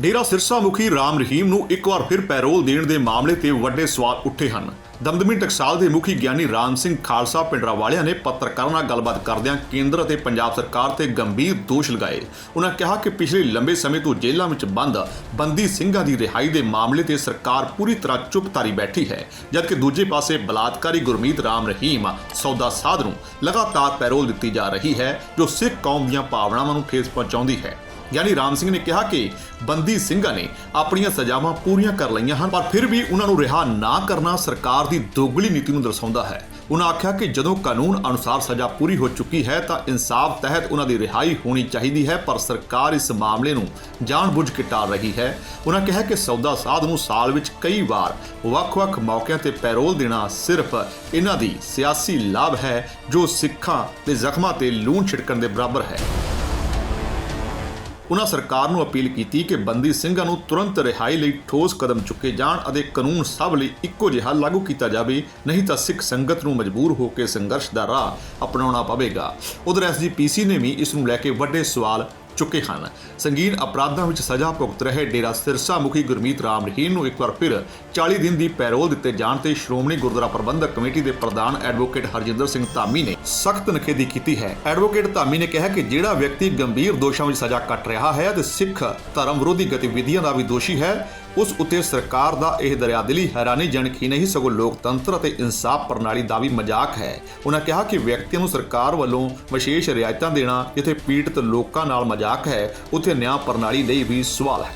ਡੇਰਾ ਸਿਰਸਾ ਮੁਖੀ ਰਾਮ ਰਹੀਮ ਨੂੰ ਇੱਕ ਵਾਰ ਫਿਰ ਪੈਰੋਲ ਦੇਣ ਦੇ ਮਾਮਲੇ ਤੇ ਵੱਡੇ ਸਵਾਲ ਉੱਠੇ ਹਨ। ਦਮਦਮੀ ਟਕਸਾਲ ਦੇ ਮੁਖੀ ਗਿਆਨੀ ਰਾਮ ਸਿੰਘ ਖਾਲਸਾ ਪਿੰਡਰਾ ਵਾਲਿਆਂ ਨੇ ਪੱਤਰਕਾਰਾਂ ਨਾਲ ਗੱਲਬਾਤ ਕਰਦਿਆਂ ਕੇਂਦਰ ਅਤੇ ਪੰਜਾਬ ਸਰਕਾਰ ਤੇ ਗੰਭੀਰ ਦੋਸ਼ ਲਗਾਏ। ਉਹਨਾਂ ਕਿਹਾ ਕਿ ਪਿਛਲੇ ਲੰਬੇ ਸਮੇਂ ਤੋਂ ਜੇਲ੍ਹਾਂ ਵਿੱਚ ਬੰਦ, ਬੰਦੀ ਸਿੰਘਾਂ ਦੀ ਰਿਹਾਈ ਦੇ ਮਾਮਲੇ ਤੇ ਸਰਕਾਰ ਪੂਰੀ ਤਰ੍ਹਾਂ ਚੁੱਪਤਾਰੀ ਬੈਠੀ ਹੈ, ਜਦਕਿ ਦੂਜੇ ਪਾਸੇ ਬਲਾਤਕਾਰੀ ਗੁਰਮੀਤ ਰਾਮ ਰਹੀਮ, ਸੌਦਾ ਸਾਧ ਨੂੰ ਲਗਾਤਾਰ ਪੈਰੋਲ ਦਿੱਤੀ ਜਾ ਰਹੀ ਹੈ, ਜੋ ਸਿੱਖ ਕੌਮ ਦੀਆਂ ਭਾਵਨਾਵਾਂ ਨੂੰ ਠੇਸ ਪਹੁੰਚਾਉਂਦੀ ਹੈ। ਯਾਨੀ ਰਾਮ ਸਿੰਘ ਨੇ ਕਿਹਾ ਕਿ ਬੰਦੀ ਸਿੰਘਾਂ ਨੇ ਆਪਣੀਆਂ ਸਜ਼ਾਵਾਂ ਪੂਰੀਆਂ ਕਰ ਲਈਆਂ ਹਨ, ਪਰ ਫਿਰ ਵੀ ਉਹਨਾਂ ਨੂੰ ਰਿਹਾ ਨਾ ਕਰਨਾ ਸਰਕਾਰ ਦੀ ਦੋਗਲੀ ਨੀਤੀ ਨੂੰ ਦਰਸਾਉਂਦਾ ਹੈ। ਉਹਨਾਂ ਆਖਿਆ ਕਿ ਜਦੋਂ ਕਾਨੂੰਨ ਅਨੁਸਾਰ ਸਜ਼ਾ ਪੂਰੀ ਹੋ ਚੁੱਕੀ ਹੈ, ਤਾਂ ਇਨਸਾਫ ਤਹਿਤ ਉਹਨਾਂ ਦੀ ਰਿਹਾਈ ਹੋਣੀ ਚਾਹੀਦੀ ਹੈ, ਪਰ ਸਰਕਾਰ ਇਸ ਮਾਮਲੇ ਨੂੰ ਜਾਣਬੁੱਝ ਕੇ ਟਾਲ ਰਹੀ ਹੈ। ਉਹਨਾਂ ਕਿਹਾ ਕਿ ਸੌਦਾ ਸਾਧ ਨੂੰ ਸਾਲ ਵਿੱਚ ਕਈ ਵਾਰ ਵੱਖ-ਵੱਖ ਮੌਕਿਆਂ ਤੇ ਪੈਰੋਲ ਦੇਣਾ ਸਿਰਫ ਇਹਨਾਂ ਦੀ ਸਿਆਸੀ ਲਾਭ ਹੈ, ਜੋ ਸਿੱਖਾਂ ਦੇ ਜ਼ਖਮਾਂ ਤੇ ਲੂਣ ਛਿੜਕਣ ਦੇ ਬਰਾਬਰ ਹੈ। ਉਹਨਾਂ ਸਰਕਾਰ ਨੂੰ ਅਪੀਲ ਕੀਤੀ ਕਿ ਬੰਦੀ ਸਿੰਘਾਂ ਨੂੰ ਤੁਰੰਤ ਰਿਹਾਈ ਲਈ ਠੋਸ ਕਦਮ ਚੁੱਕੇ ਜਾਣ ਅਤੇ ਕਾਨੂੰਨ ਸਭ ਲਈ ਇੱਕੋ ਜਿਹਾ ਲਾਗੂ ਕੀਤਾ ਜਾਵੇ, ਨਹੀਂ ਤਾਂ ਸਿੱਖ ਸੰਗਤ ਨੂੰ ਮਜਬੂਰ ਹੋ ਕੇ ਸੰਘਰਸ਼ ਦਾ ਰਾਹ ਅਪਣਾਉਣਾ ਪਵੇਗਾ। ਉਧਰ ਐਸਜੀਪੀਸੀ ਨੇ ਵੀ ਇਸ ਨੂੰ ਲੈ ਕੇ ਵੱਡੇ ਸਵਾਲ ਚੁੱਕੇ ਹਨ। ਸੰਗੀਨ ਅਪਰਾਧਾਂ ਵਿੱਚ ਸਜ਼ਾ ਭੁਗਤ ਰਹੇ ਡੇਰਾ ਸਿਰਸਾ ਮੁਖੀ ਗੁਰਮੀਤ ਰਾਮ ਰਹੀਮ ਨੂੰ ਇੱਕ ਵਾਰ ਫਿਰ 40 ਦਿਨ ਦੀ ਪੈਰੋਲ ਦਿੱਤੇ ਜਾਣ ਤੇ ਸ਼੍ਰੋਮਣੀ ਗੁਰਦੁਆਰਾ ਪ੍ਰਬੰਧਕ ਕਮੇਟੀ ਦੇ ਪ੍ਰਧਾਨ ਐਡਵੋਕੇਟ ਹਰਜਿੰਦਰ ਸਿੰਘ ਧਾਮੀ ਨੇ ਸਖਤ ਨਖੇਦੀ ਕੀਤੀ ਹੈ। ਐਡਵੋਕੇਟ ਧਾਮੀ ਨੇ ਕਿਹਾ ਕਿ ਜਿਹੜਾ ਵਿਅਕਤੀ ਗੰਭੀਰ ਦੋਸ਼ਾਂ ਵਿੱਚ ਸਜ਼ਾ ਕੱਟ ਰਿਹਾ ਹੈ ਤੇ ਸਿੱਖ ਧਰਮ ਵਿਰੋਧੀ ਗਤੀਵਿਧੀਆਂ ਦਾ ਵੀ ਦੋਸ਼ੀ ਹੈ ਉਸ ਉੱਤੇ ਸਰਕਾਰ ਦਾ ਇਹ ਦਰਿਆਦਿਲੀ ਹੈਰਾਨੀਜਨਕ ਹੀ ਨਹੀਂ, ਸਗੋਂ ਲੋਕਤੰਤਰ ਅਤੇ ਇਨਸਾਫ ਪ੍ਰਣਾਲੀ ਦਾ ਵੀ ਮਜ਼ਾਕ ਹੈ। ਉਹਨਾਂ ਕਿਹਾ ਕਿ ਵਿਅਕਤੀਆਂ ਨੂੰ ਸਰਕਾਰ ਵੱਲੋਂ ਵਿਸ਼ੇਸ਼ ਰਿਆਇਤਾਂ ਦੇਣਾ, ਜਿੱਥੇ ਪੀੜਤ ਲੋਕਾਂ ਨਾਲ ਮਜ਼ਾਕ ਹੈ, ਉੱਥੇ ਨਿਆਂ ਪ੍ਰਣਾਲੀ ਲਈ ਵੀ ਸਵਾਲ ਹੈ।